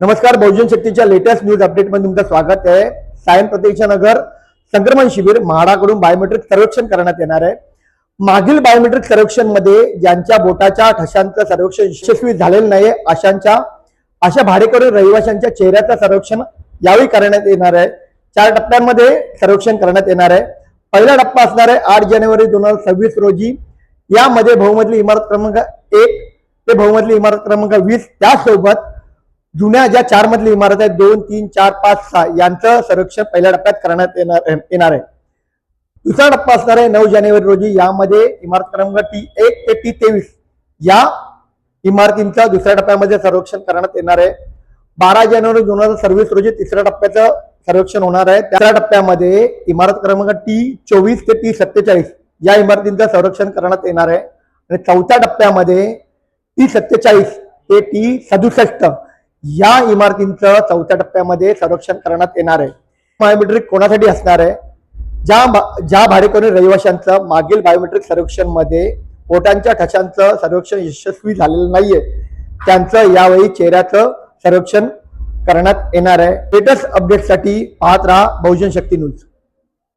नमस्कार बहुजन शक्तीच्या latest news अपडेटमध्ये तुमचं स्वागत आहे. सायन प्रतीक्षा नगर संक्रमण शिबिर म्हाडाकडून बायोमेट्रिक सर्वेक्षण करण्यात येणार आहे. मागील बायोमेट्रिक सर्वेक्षणमध्ये ज्यांच्या बोटाच्या ठशांचं सर्वेक्षण यशस्वी झालेलं नाही अशांच्या अशा भाडेकरून रहिवाशांच्या चेहऱ्याचं सर्वेक्षण यावेळी करण्यात येणार आहे. चार टप्प्यांमध्ये सर्वेक्षण करण्यात येणार आहे. पहिला टप्पा असणार आहे आठ जानेवारी दोन हजार सव्वीस रोजी. यामध्ये बहुमजली इमारत क्रमांक एक ते बहुमजली इमारत क्रमांक वीस त्यासोबत जुन्या ज्या चार मधली इमारत आहेत दोन तीन चार पाच सहा यांचं संरक्षण पहिल्या टप्प्यात करण्यात येणार येणार आहे. दुसरा टप्पा असणार आहे नऊ जानेवारी रोजी यामध्ये इमारत क्रमांक टी एक ते टी तेवीस या इमारतींचा दुसऱ्या टप्प्यामध्ये सर्वेक्षण करण्यात येणार आहे. बारा जानेवारी दोन हजार सव्वीस रोजी तिसऱ्या टप्प्याचं सर्वेक्षण होणार आहे. त्या टप्प्यामध्ये इमारत क्रमांक टी चोवीस ते टी सत्तेचाळीस या इमारतींचं संरक्षण करण्यात येणार आहे. आणि चौथ्या टप्प्यामध्ये टी सत्तेचाळीस ते टी सदुसष्ट या इमारतींचं चौथ्या टप्प्यामध्ये संरक्षण करण्यात येणार आहे. बायोमेट्रिक कोणासाठी असणार आहे? ज्या भा- ज्या भाडेकरू रहिवाशांचं मागील बायोमेट्रिक सर्वेक्षणमध्ये बोटांच्या ठशांचं सर्वेक्षण यशस्वी झालेलं नाहीये त्यांचं यावेळी चेहऱ्याचं सर्वेक्षण करण्यात येणार आहे. लेटेस्ट अपडेटसाठी पाहत राहा बहुजन शक्ती न्यूज.